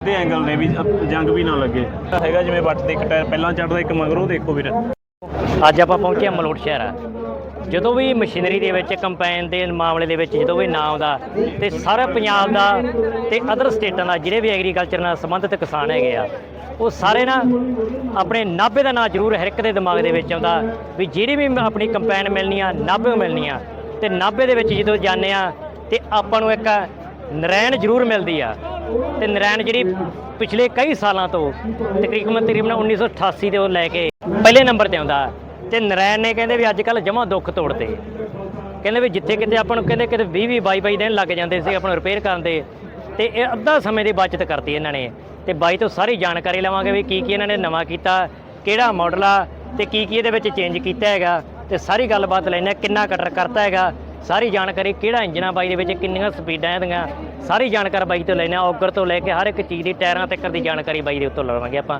ਦੇ ਐਂਗਲ ਨੇ ਵੀ ਜੰਗ ਵੀ ਨਾ ਲੱਗੇ। ਹੈਗਾ ਜਿਵੇਂ ਵੱਟ ਤੇ ਇੱਕ ਟਾਇਰ, ਪਹਿਲਾਂ ਚੜਦਾ ਇੱਕ ਮਗਰੋਂ ਦੇਖੋ ਵੀਰ। ਅੱਜ ਆਪਾਂ ਪਹੁੰਚੇ ਹਾਂ ਮਲੋਟ ਸ਼ਹਿਰ। ਆ ਜਦੋਂ ਵੀ ਮਸ਼ੀਨਰੀ ਦੇ ਵਿੱਚ, ਕੰਪੈਨ ਦੇ ਮਾਮਲੇ ਦੇ ਵਿੱਚ ਜਦੋਂ ਵੀ ਨਾਂ ਆਉਂਦਾ, ਤੇ ਸਾਰਾ ਪੰਜਾਬ ਦਾ ਤੇ ਅਦਰ ਸਟੇਟਾਂ ਦਾ, ਜਿਹੜੇ ਵੀ ਐਗਰੀਕਲਚਰ ਨਾਲ ਸੰਬੰਧਿਤ ਕਿਸਾਨ ਹੈਗੇ ਆ, ਉਹ ਸਾਰੇ ਨਾ ਆਪਣੇ ਨਾਭੇ ਦਾ ਨਾਂ ਜ਼ਰੂਰ ਹਰ ਇੱਕ ਦੇ ਦਿਮਾਗ ਦੇ ਵਿੱਚ ਆਉਂਦਾ ਵੀ ਜਿਹੜੀ ਵੀ ਆਪਣੀ ਕੰਪੈਨ ਮਿਲਣੀ ਆ ਨਾਭੇ ਮਿਲਣੀ ਆ ਤੇ ਨਾਭੇ ਦੇ ਵਿੱਚ ਜਦੋਂ ਜਾਂਦੇ ਆ, ਤੇ ਆਪਾਂ ਨੂੰ ਇੱਕ ਨਰੈਣ ਜ਼ਰੂਰ ਮਿਲਦੀ ਆ। ਤੇ ਨਰਾਇਣ ਜਿਹੜੀ ਪਿਛਲੇ ਕਈ ਸਾਲਾਂ ਤੋਂ ਤਕਰੀਬਨ ਤਕਰੀਬਨ 1988 ਤੋਂ ਲੈ ਕੇ ਪਹਿਲੇ ਨੰਬਰ ਤੇ ਆਉਂਦਾ ਤੇ ਨਰਾਇਣ ਨੇ ਕਹਿੰਦੇ ਵੀ ਅੱਜ ਕੱਲ ਜਮਾ ਦੁੱਖ ਤੋੜਦੇ। ਕਹਿੰਦੇ ਵੀ ਜਿੱਥੇ ਕਿਤੇ ਆਪਾਂ ਨੂੰ ਕਹਿੰਦੇ ਕਿਤੇ 20 20 22 22 ਦਿਨ ਲੱਗ ਜਾਂਦੇ ਸੀ ਆਪਾਂ ਨੂੰ ਰਿਪੇਅਰ ਕਰਨ ਦੇ। ਤੇ ਇਹ ਅੱਧਾ ਸਮੇਂ ਦੀ ਬਚਤ ਕਰਤੀ ਇਹਨਾਂ ਨੇ। ਤੇ ਬਾਈ ਤੋਂ ਸਾਰੀ ਜਾਣਕਾਰੀ ਲਵਾਂਗੇ ਵੀ ਕੀ ਕੀ ਇਹਨਾਂ ਨੇ ਨਵਾਂ ਕੀਤਾ, ਕਿਹੜਾ ਮਾਡਲ ਆ ਤੇ ਕੀ ਕੀ ਇਹਦੇ ਵਿੱਚ ਚੇਂਜ ਕੀਤਾ ਹੈਗਾ। ਤੇ ਸਾਰੀ ਗੱਲਬਾਤ ਲੈਣੇ ਕਿੰਨਾ ਕਟਰ ਕਰਤਾ ਹੈਗਾ। ਸਾਰੀ ਜਾਣਕਾਰੀ ਕਿਹੜਾ ਇੰਜਨ ਆ ਬਾਈ ਦੇ ਵਿੱਚ ਕਿੰਨੀਆਂ ਸਪੀਡਾਂ ਇਹਦੀਆਂ ਸਾਰੀ ਜਾਣਕਾਰੀ ਬਾਈ ਤੋਂ ਲੈਣੇ ਔਗਰ ਤੋਂ ਲੈ ਕੇ ਹਰ ਇੱਕ ਚੀਜ਼ ਦੀ ਟਾਇਰਾਂ ਤੱਕ ਦੀ ਜਾਣਕਾਰੀ ਬਾਈ ਦੇ ਉੱਤੋਂ ਲਵਾਂਗੇ ਆਪਾਂ।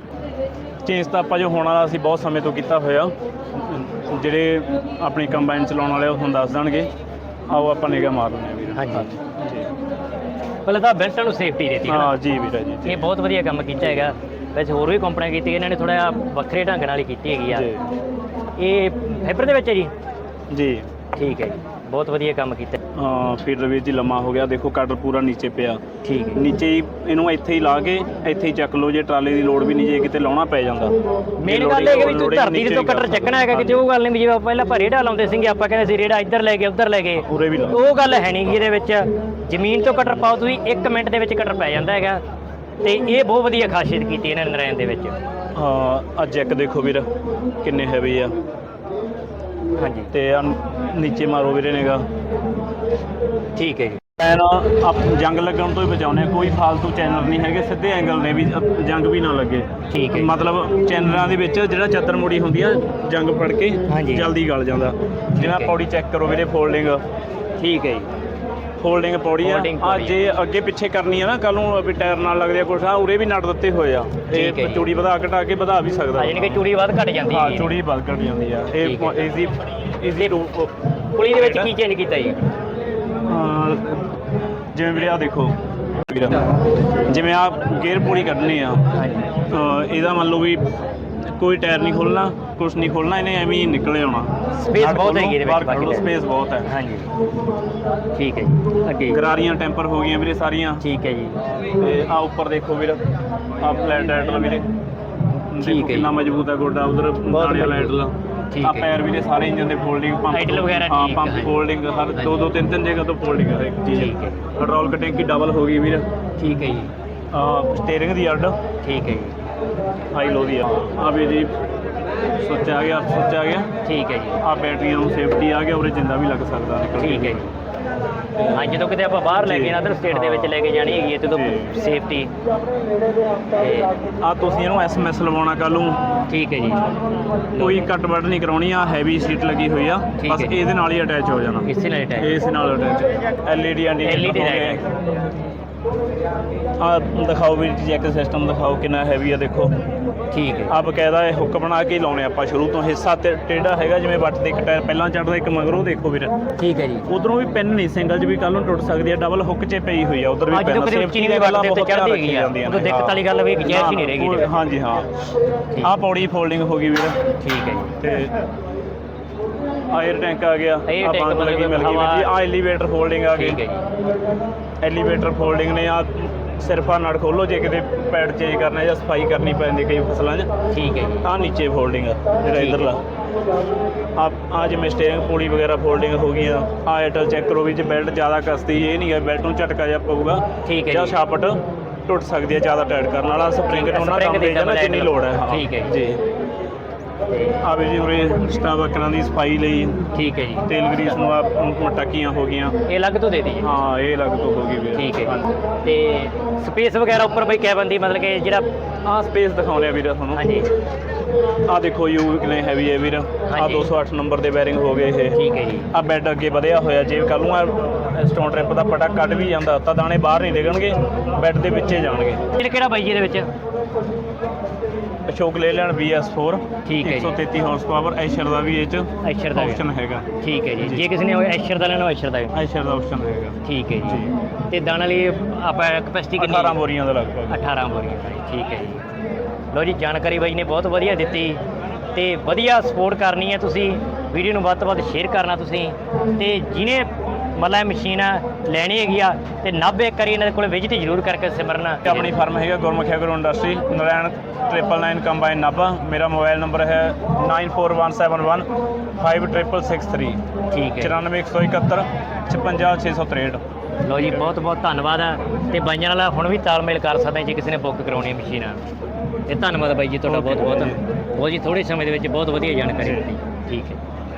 ਚੇਂਜ ਤਾਂ ਆਪਾਂ ਜੋ ਹੋਣ ਵਾਲਾ ਅਸੀਂ ਬਹੁਤ ਸਮੇਂ ਤੋਂ ਕੀਤਾ ਹੋਇਆ। ਜਿਹੜੇ ਆਪਣੀ ਕੰਬਾਈਨ ਚਲਾਉਣ ਵਾਲੇ ਉਹ ਤੁਹਾਨੂੰ ਦੱਸ ਦੇਣਗੇ। ਆਓ ਆਪਾਂ ਨਿਗਾ ਮਾਰ ਲੈਂਦੇ ਹਾਂ ਵੀਰ। ਹਾਂਜੀ। ਪਹਿਲਾਂ ਤਾਂ ਬੈਲਟਾਂ ਨੂੰ ਸੇਫਟੀ ਦਿੱਤੀ ਹੈ ਜੀ ਵੀਰ ਜੀ ਇਹ ਬਹੁਤ ਵਧੀਆ ਕੰਮ ਕੀਤਾ ਹੈਗਾ। ਵੈਸੇ ਹੋਰ ਵੀ ਕੰਪਨੀਆਂ ਕੀਤੀ ਇਹਨਾਂ ਨੇ ਥੋੜਾ ਵੱਖਰੇ ਢੰਗ ਨਾਲ ਹੀ ਕੀਤੀ ਹੈਗੀ ਆ। ਇਹ ਫਾਈਬਰ ਦੇ ਵਿੱਚ ਹੈ ਜੀ? ਜੀ। ਠੀਕ ਹੈ ਜੀ। ਬਹੁਤ ਵਧੀਆ ਕੰਮ ਕੀਤਾ। ਹਾਂ ਫੀਡਰ ਵੀਰ ਜੀ ਲੰਮਾ ਹੋ ਗਿਆ। ਦੇਖੋ ਕਟਰ ਪੂਰਾ ਨੀਚੇ ਪਿਆ। ਠੀਕ ਹੈ। ਨੀਚੇ ਹੀ ਇਹਨੂੰ ਇੱਥੇ ਹੀ ਲਾ ਕੇ ਇੱਥੇ ਹੀ ਚੱਕ ਲਓ। ਜੇ ਟਰਾਲੇ ਦੀ ਲੋੜ ਵੀ ਨਹੀਂ ਜੇ ਕਿਤੇ ਲਾਉਣਾ ਪੈ ਜਾਂਦਾ। ਮੇਨ ਗੱਲ ਇਹ ਹੈ ਕਿ ਵੀ ਤੂੰ ਧਰਤੀ ਦੇ ਤੋਂ ਕਟਰ ਚੱਕਣਾ ਹੈਗਾ ਕਿ ਉਹ ਗੱਲ ਨਹੀਂ ਵੀ ਜਿਵੇਂ ਆਪਾਂ ਪਹਿਲਾਂ ਆਪਾਂ ਰੇੜਾ ਲਾਉਂਦੇ ਸੀਗੇ ਆਪਾਂ ਕਹਿੰਦੇ ਸੀ ਰੇੜਾ ਇੱਧਰ ਲੈ ਕੇ ਉੱਧਰ ਲੈ ਲਾ। ਉਹ ਗੱਲ ਹੈ ਨਹੀਂ ਇਹਦੇ ਵਿੱਚ। ਜ਼ਮੀਨ ਤੋਂ ਕਟਰ ਪਾਓ ਤੁਸੀਂ 1 ਮਿੰਟ ਦੇ ਵਿੱਚ ਕਟਰ ਪੈ ਜਾਂਦਾ ਹੈਗਾ। ਤੇ ਇਹ ਬਹੁਤ ਵਧੀਆ ਖਾਸੀਅਤ ਕੀਤੀ ਇਹਨਾਂ ਨੇ ਨਰੈਣ ਦੇ ਵਿੱਚ। ਹਾਂ ਅੱਜ ਇੱਕ ਦੇਖੋ ਵੀਰ ਕਿੰਨੇ ਹੈਵੀ ਆ। ਹਾਂਜੀ। ਤੇ ਆਹ ਨੀਚੇ ਮਾਰੋ ਵੀਰੇ ਨੇਗਾ ਠੀਕ ਹੈ ਜੀ। ਐਨ ਆਪ ਜੰਗ ਲੱਗਣ ਤੋਂ ਹੀ ਬਚਾਉਨੇ ਕੋਈ ਫਾਲਤੂ ਚੈਨਲ ਨਹੀਂ ਹੈਗੇ ਸਿੱਧੇ ਐਂਗਲ ਨੇ ਵੀ ਅ- ਜੰਗ ਵੀ ਨਾ ਲੱਗੇ। ਠੀਕ ਹੈ। ਮਤਲਬ ਚੈਨਲਾਂ ਦੇ ਵਿੱਚ ਜਿਹੜਾ ਚੱਦਰ ਮੁੜੀ ਹੁੰਦੀ ਆ ਜੰਗ ਫੜ ਕੇ ਹਾਂਜੀ। ਜਲਦੀ ਗਲ ਜਾਂਦਾ। ਜਿਵੇਂ। ਪੌੜੀ ਚੈੱਕ ਕਰੋ ਵੀਰੇ ਫੋਲਡਿੰਗ ਠੀਕ ਹੈ ਜੀ। ਫੋਲਡਿੰਗ ਪੌੜੀ ਆ। Folding ਆ ਪੌੜੀ ਜੇ ਅੱਗੇ ਪਿੱਛੇ ਕਰਨੀ ਆ ਨਾ ਕੱਲ ਨੂੰ ਵੀ ਟਾਇਰ ਨਾਲ ਲੱਗਦੇ ਆ ਕੁਛ ਆ ਉਰੇ ਵੀ ਨਟ ਦਿੱਤੇ ਹੋਏ ਆ। ਠੀਕ ਹੈ ਇਹ ਜੀ। ਚੂੜੀ ਵਧਾ ਘਟਾ ਕੇ ਵਧਾ ਵੀ ਸਕਦਾ। ਆ ਯਾਨੀ ਕਿ ਚੂੜੀ ਵੱਧ ਘਟ ਜਾਂਦੀ ਹਾਂ ਹੈ ਚੂੜੀ ਵੱਧ ਘਟ ਜਾਂਦੀ ਆ। ਇਹ ਠੀਕ ਹੈ। ਈਜ਼ੀ ਈਜ਼ੀ ਟੂ ਪੁਲੀ ਦੇ ਵਿੱਚ ਕੀ ਚੇਂਜ ਕੀਤਾ ਜੀ? ਜਿਵੇਂ ਵੀਰੇ ਆ ਦੇਖੋ। ਜਿਵੇਂ ਆ ਗੇਅਰ ਪੂਰੀ ਕੱਢਣੀ ਆ। ਇਹਦਾ ਮੰਨ ਲਓ ਵੀ ਕੋਈ ਟਾਇਰ ਨਹੀਂ ਖੋਲਣਾ ਕੁਛ ਨਹੀਂ ਖੋਲਣਾ ਇਹਨੇ ਐਵੇਂ ਹੀ ਨਿਕਲੇ ਆਉਣਾ। Space ਬਹੁਤ ਹੈਗੀ ਇਹਦੇ ਵਿੱਚ ਬਾਕੀ ਸਪੇਸ ਬਹੁਤ ਹੈ। ਹਾਂਜੀ। ਠੀਕ ਹੈ ਜੀ ਅੱਗੇ। ਗਰਾਰੀਆਂ ਟੈਂਪਰ ਹੋ ਗਈਆਂ ਵੀਰੇ ਸਾਰੀਆਂ। ਠੀਕ ਹੈ ਜੀ। ਤੇ ਆ ਉੱਪਰ ਦੇਖੋ ਵੀਰ ਆ ਫਲੈਟ ਟਾਇਰ ਵੀਰੇ। ਦੇਖੋ ਠੀਕ ਹੈ। ਕਿੰਨਾ ਮਜ਼ਬੂਤ ਹੈ ਗੋਡਾ ਉਧਰ ਦਾਣੇ ਵਾਲਾ। ਹੈਡਲ ਠੀਕ ਆ ਹੈ। ਪੈਰ ਵੀਰੇ ਸਾਰੇ ਇੰਜਨ ਦੇ ਫੋਲਡਿੰਗ ਪੰਪ Idle ਵਗੈਰਾ ਹਾਂ ਠੀਕ ਪੰਪ ਹੈ। ਫੋਲਡਿੰਗ ਹਰ ਦੋ ਦੋ ਤਿੰਨ ਤਿੰਨ ਜਗ੍ਹਾ ਤੋਂ ਫੋਲਡਿੰਗ ਹੈ ਇੱਕ ਚੀਜ਼। ਠੀਕ ਹੈ। ਪੈਟਰੋਲ ਟੈਂਕੀ ਡਬਲ ਹੋ ਗਈ ਵੀਰ। ਠੀਕ ਹੈ ਜੀ। ਆ ਸਟੀਅਰਿੰਗ ਦੀ ਅੱਡ। ਠੀਕ ਹੈ ਜੀ। ਹਾਈ ਲੋ ਦੀ ਆ। ਵੀ ਜੀ ਸੁੱਚ ਆ ਗਿਆ ਸੁੱਚ ਆ ਗਿਆ। ਠੀਕ ਹੈ ਜੀ। ਆ ਬੈਟਰੀਆਂ ਨੂੰ ਸੇਫਟੀ ਆ ਗਿਆ ਉਰੇ ਜਿੰਦਾ ਵੀ ਲੱਗ ਸਕਦਾ ਨਿਕਲ। ਠੀਕ ਹੈ ਜੀ। ਹਾਂ ਜਦੋਂ ਕਿਤੇ ਆਪਾਂ ਬਾਹਰ ਲੈ ਕੇ ਨਾ ਅਦਰ ਸਟੇਟ ਦੇ ਵਿੱਚ ਲੈ ਕੇ ਜਾਣੀ ਹੈਗੀ ਹੈ ਤੇ ਤੋਂ। ਸੇਫਟੀ ਆ ਤੁਸੀਂ ਇਹਨੂੰ ਐਸਐਮਐਸ ਲਵਾਉਣਾ ਕੱਲ ਨੂੰ। ਠੀਕ ਹੈ ਜੀ। ਕੋਈ ਕੱਟ ਵੱਢ ਨਹੀਂ ਕਰਾਉਣੀ ਆ ਹੈਵੀ ਸੀਟ ਲੱਗੀ ਹੋਈ ਆ। ਬਸ। ਇਹਦੇ ਨਾਲ ਹੀ ਅਟੈਚ ਹੋ ਜਾਣਾ। ਇਸੇ ਨਾਲ ਅਟੈਚ ਇਸ ਨਾਲ ਅਟੈਚ ਐਲਈਡੀ LED ਲਾਈਟ ਆ ਦਿਖਾਓ ਵੀ ਚੈੱਕ ਸਿਸਟਮ ਦਿਖਾਓ ਕਿੰਨਾ ਹੈਵੀ ਆ ਦੇਖੋ। ਠੀਕ ਹੈ। ਆ ਬਕਾਇਦਾ ਇਹ ਹੁੱਕ ਬਣਾ ਕੇ ਲਾਉਣੇ ਆਪਾਂ ਸ਼ੁਰੂ ਤੋਂ। ਹਿੱਸਾ ਤੇ ਟੇਢਾ ਹੈਗਾ ਜਿਵੇਂ ਵੱਟ ਤੇ ਇੱਕ ਟਾਇਰ ਪਹਿਲਾਂ ਚੜਦਾ ਇੱਕ ਮਗਰੋਂ ਦੇਖੋ ਵੀਰ। ਠੀਕ ਹੈ ਜੀ। ਉਧਰੋਂ ਵੀ ਪੈਨ ਨਹੀਂ ਸਿੰਗਲ 'ਚ ਵੀ ਕੱਲ ਨੂੰ ਟੁੱਟ ਸਕਦੀ ਹੈ ਡਬਲ ਹੁੱਕ 'ਚ ਪਈ ਹੋਈ ਆ ਉਧਰ ਵੀ ਕਿਤੇ ਉੱਚੀ ਨਹੀਂ ਵੱਟਦੇ ਉੱਤੇ ਚੜ੍ਹਦੀ ਹੈਗੀ ਆ, ਉਦੋਂ ਦਿੱਕਤ ਵਾਲੀ ਗੱਲ ਵੀ ਗੁੰਜਾਇਸ਼ ਹੀ ਨਹੀਂ ਰਹੇਗੀ। ਹਾਂਜੀ ਹਾਂ। ਆ ਪੌੜੀ ਫੋਲਡਿੰਗ ਹੋ ਗਈ ਵੀਰ। ਠੀਕ ਹੈ ਜੀ। ਤੇ ਆਇਰ ਟੈਂਕ ਆ ਗਿਆ Air ਆਹ tank ਬੰਦ ਲੱਗੀ ਮਤਲਬ ਮਿਲ ਗਈ। ਜੀ ਆ ਐਲੀਵੇਟਰ ਫੋਲਡਿੰਗ ਆ ਠੀਕ ਗਈ ਹੈ ਜੀ। ਐਲੀਵੇਟਰ ਫੋਲਡਿੰਗ ਨੇ ਆ ਸਿਰਫ ਆ ਨੜ ਖੋਲੋ ਜੇ ਕਿਤੇ ਪੈਡ ਚੇਂਜ ਕਰਨਾ ਜਾਂ ਸਫ਼ਾਈ ਕਰਨੀ ਪੈਂਦੀ ਕਈ ਫਸਲਾਂ 'ਚ। ਠੀਕ ਹੈ ਜੀ। ਆ ਨੀਚੇ ਫੋਲਡਿੰਗ ਆ ਜਿਹੜਾ ਠੀਕ ਇਧਰਲਾ। ਆ ਆ ਜਿਵੇਂ ਸਟੀਅਰਿੰਗ ਪੂੜੀ ਵਗੈਰਾ ਫੋਲਡਿੰਗ ਹੋ ਗਈਆਂ ਆ ਐਟਲ ਚੈੱਕ ਕਰੋ ਵੀ ਜੇ ਬੈਲਟ ਜ਼ਿਆਦਾ ਕੱਸਦੀ ਇਹ ਨਹੀਂ ਹੈ ਬੈਲਟ ਨੂੰ ਝਟਕਾ ਜਿਹਾ ਪਊਗਾ। ਠੀਕ ਹੈ ਜਾਂ ਜੀ। ਛਾਪਟ ਟੁੱਟ ਸਕਦੀ ਹੈ ਜ਼ਿਆਦਾ ਟਾਈਟ ਕਰਨ ਵਾਲਾ ਸਪਰਿੰਗ ਨੂੰ ਨਾ Spring ਕੰਮ ਦੀ ਦੇ ਜਾਣਾ double ਜਿੰਨੀ handle। ਲੋੜ ਹੈ। ਹਾਂ ਠੀਕ ਹੈ ਜੀ। ਵੀ ਜੀ ਉਰੇ ਸਟਾਵਕਰਾਂ ਦੀ ਸਫ਼ਾਈ ਲਈ। ਠੀਕ ਹੈ ਜੀ। ਤੇਲ ਗਰੀਸ ਨੂੰ ਆ ਮਟਕੀਆਂ ਹੋ ਗਈਆਂ। ਇਹ ਅਲੱਗ ਤੋਂ ਦੇ ਦਈਏ ਹਾਂ ਇਹ ਲੱਗ ਤੋਂ ਹੋ ਗਈ ਵੀਰ ਠੀਕ ਹੈ ਤੇ ਸਪੇਸ ਵਗੈਰਾ ਉੱਪਰ ਬਈ ਕੈਬਨ ਦੀ ਮਤਲਬ ਕਿ ਜਿਹੜਾ ਆਹ ਸਪੇਸ ਦਿਖਾਉਂਦੇ ਆ ਵੀਰ ਤੁਹਾਨੂੰ। ਹਾਂਜੀ। ਆ ਦੇਖੋ ਯੂ ਕਿੰਨੇ ਹੈਵੀ ਹੈ ਵੀਰ। ਆ ਹਾਂਜੀ। 208 ਨੰਬਰ ਦੇ ਬੈਰਿੰਗ ਹੋ ਗਏ ਇਹ। ਠੀਕ ਹੈ ਜੀ। ਆ ਬੈੱਡ ਅੱਗੇ ਵਧਿਆ ਹੋਇਆ। ਜੇ ਕੱਲ ਨੂੰ ਆ ਸਟੋਨ ਟ੍ਰਿਪ ਦਾ ਪਟਾ ਕੱਢ ਵੀ ਜਾਂਦਾ ਤਾਂ ਦਾਣੇ ਬਾਹਰ ਨਹੀਂ ਡਿੱਗਣਗੇ ਬੈੱਡ ਦੇ ਵਿੱਚੇ ਜਾਣਗੇ। ਇਹ ਕਿਹੜਾ ਬਾਈ ਜੀ ਇਹਦੇ ਵਿੱਚ? ਅਸ਼ੋਕ ਲੇਲੈਂਡ BS4 ਠੀਕ ਹੈ ਜੀ। 133 ਹਾਰਸ ਪਾਵਰ ਐਸ਼ਰ ਦਾ ਵੀ ਇਹ ਚ ਐਸ਼ਰ ਦਾ ਵੀ। ਆਪਸ਼ਨ ਹੈਗਾ। ਠੀਕ ਹੈ ਜੀ। ਜੇ। ਕਿਸੇ ਨੇ ਐਸ਼ਰ ਦਾ ਲੈਣਾ ਐਸ਼ਰ ਦਾ ਵੀ। ਐਸ਼ਰ ਦਾ ਆਪਸ਼ਨ ਹੈਗਾ। ਠੀਕ ਹੈ ਜੀ। ਜੀ। ਤੇ ਦਾਣਾ ਲਈ ਆਪਾਂ ਕਪੈਸਿਟੀ ਕਿੰਨੀ 18 ਬੋਰੀਆਂ ਦਾ ਲਗਭਗ। 18 ਬੋਰੀਆਂ ਦਾ ਜੀ, ਠੀਕ ਹੈ ਜੀ। ਲੋ ਜੀ ਜਾਣਕਾਰੀ ਬਾਈ ਨੇ ਬਹੁਤ ਵਧੀਆ ਦਿੱਤੀ। ਤੇ ਵਧੀਆ ਸਪੋਰਟ ਕਰਨੀ ਹੈ ਤੁਸੀਂ। ਵੀਡੀਓ ਨੂੰ ਵੱਧ ਤੋਂ ਵੱਧ ਸ਼ੇਅਰ ਕਰਨਾ ਤੁਸੀਂ। ਤੇ ਜਿਹਨੇ ਮਤਲਬ ਮਸ਼ੀਨ ਲੈਣੀ ਹੈਗੀ ਆ ਤੇ 90 ਇੱਕ ਵਾਰੀ ਇਹਨਾਂ ਦੇ ਕੋਲ ਵਿਜ਼ਿਟ ਜ਼ਰੂਰ ਕਰਕੇ ਸਿਮਰਨਾ। ਆਪਣੀ ਫਰਮ ਹੈਗਾ Gurmukh agro industry Narain 999 combine Nabha. ਮੇਰਾ ਮੋਬਾਈਲ ਨੰਬਰ ਹੈ 941715 5663 ਠੀਕ ਹੈ। 94171 56663 ਲੋ ਜੀ ਬਹੁਤ ਬਹੁਤ ਧੰਨਵਾਦ ਆ। ਤੇ ਬਾਈਆਂ ਨਾਲ ਹੁਣ ਵੀ ਤਾਲਮੇਲ ਕਰ ਸਕਦੇ ਜੇ ਕਿਸੇ ਨੇ ਬੁੱਕ ਕਰਾਉਣੀ ਹੈ ਮਸ਼ੀਨ। ਤੇ ਧੰਨਵਾਦ ਬਾਈ ਜੀ ਤੁਹਾਡਾ ਬਹੁਤ ਬਹੁਤ। ਬਹੁਤ ਜੀ ਥੋੜੇ ਸਮੇਂ ਦੇ ਵਿੱਚ ਬਹੁਤ ਵਧੀਆ ਜਾਣਕਾਰੀ ਦਿੱਤੀ। ਠੀਕ ਹੈ।